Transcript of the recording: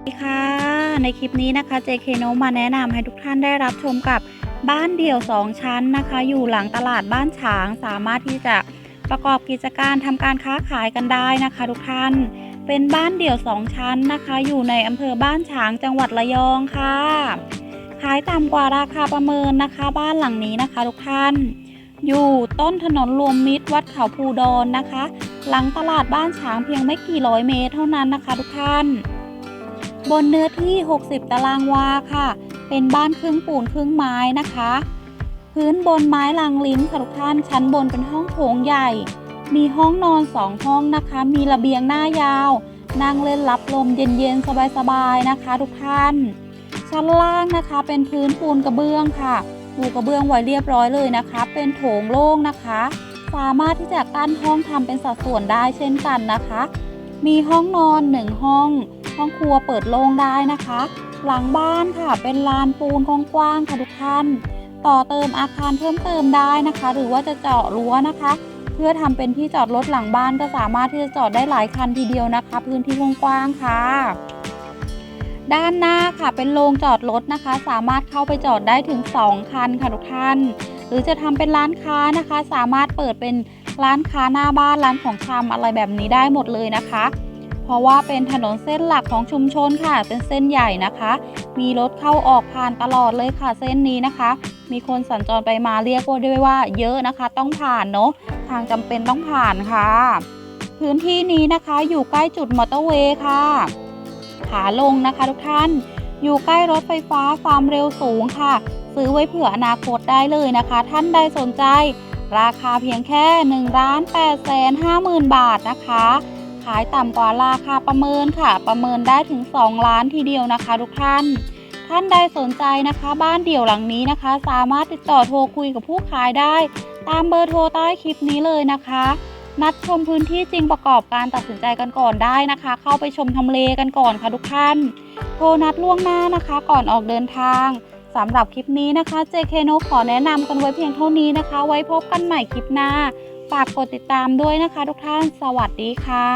สวัสดีค่ะ ในคลิปนี้นะคะ JK โนมาแนะนำให้ทุกท่านได้รับชมกับบ้านเดี่ยว 2 ชั้นนะคะ อยู่หลังตลาดบ้านฉาง สามารถที่จะประกอบกิจการทำการค้าขายกันได้นะคะ ทุกท่าน เป็นบ้านเดี่ยว 2 ชั้นนะคะ อยู่ในอำเภอบ้านฉางจังหวัดระยองค่ะ ขายต่ำกว่าราคาประเมินนะคะ บ้านหลังนี้นะคะ ทุกท่าน อยู่ต้นถนนรวมมิตรวัดเขาภูดอนนะคะ หลังตลาดบ้านฉางเพียงไม่กี่ร้อยเมตรเท่านั้นนะคะ ทุกท่าน บนเนื้อที่ 60 ตารางวาค่ะ เป็นบ้านครึ่งปูนครึ่งไม้นะคะ พื้นบนไม้ลางลิ้นค่ะทุกท่านชั้นบนเป็นห้องโถงใหญ่ มีห้องนอนสองห้องนะคะ มีระเบียงหน้ายาว นั่งเล่นรับลมเย็นๆ สบายๆนะคะ ทุกท่าน ชั้นล่างนะคะ เป็นพื้นปูนกระเบื้องค่ะปูกระเบื้องไว้เรียบร้อยเลยนะคะ เป็นโถงโล่งนะคะ สามารถที่จะกั้นห้องทำเป็นสัดส่วนได้เช่นกันนะคะ มีห้องนอนหนึ่งห้อง ห้องครัวเปิดโล่งได้นะคะ หลังบ้านค่ะเป็นลานปูนกว้างๆค่ะทุกท่าน ต่อเติมอาคารเพิ่มเติมได้นะคะ หรือว่าจะเจาะรั้วนะคะ เพื่อทำเป็นที่จอดรถหลังบ้านก็สามารถที่จะจอดได้หลายคันทีเดียวนะคะ พื้นที่กว้างๆค่ะ ด้านหน้าค่ะเป็นโรงจอดรถนะคะ สามารถเข้าไปจอดได้ถึง 2 คันค่ะทุกท่าน หรือจะทำเป็นร้านค้านะคะ สามารถเปิดเป็นร้านค้าหน้าบ้านร้านของชำอะไรแบบนี้ได้หมดเลยนะคะ ราะว่าเป็นถนนเส้นหลักของชุมชนค่ะ เป็นเส้นใหญ่นะคะ มีรถเข้าออกผ่านตลอดเลยค่ะ เส้นนี้นะคะ มีคนสัญจรไปมาเรียกว่าด้วยว่า เยอะนะคะ ต้องผ่านเนาะทางจำเป็นต้องผ่านค่ะ พื้นที่นี้นะคะอยู่ใกล้จุดมอเตอร์เวย์ค่ะ ขาลงนะคะทุกท่าน อยู่ใกล้รถไฟฟ้าความเร็วสูงค่ะ ซื้อไว้เผื่ออนาคตได้เลยนะคะ ท่านใดสนใจ ราคาเพียงแค่1ล้าน8แสน5หมื่นบาทนะคะายต่ำกว่าราคาประเมินค่ะ ประเมินได้ถึง 2 ล้านทีเดียวนะคะทุกท่าน ท่านใดสนใจนะคะ บ้านเดี่ยวหลังนี้นะคะ สามารถติดต่อโทรคุยกับผู้ขายได้ ตามเบอร์โทรใต้คลิปนี้เลยนะคะ นัดชมพื้นที่จริงประกอบการตัดสินใจกันก่อนได้นะคะ เข้าไปชมทำเลกันก่อนค่ะทุกท่าน โทรนัดล่วงหน้านะคะ ก่อนออกเดินทางสำหรับคลิปนี้นะคะ JK n o ขอแนะนำกันไว้เพียงเท่านี้นะคะ ไว้พบกันใหม่คลิปหน้า ฝากกดติดตามด้วยนะคะทุกท่าน สวัสดีค่ะ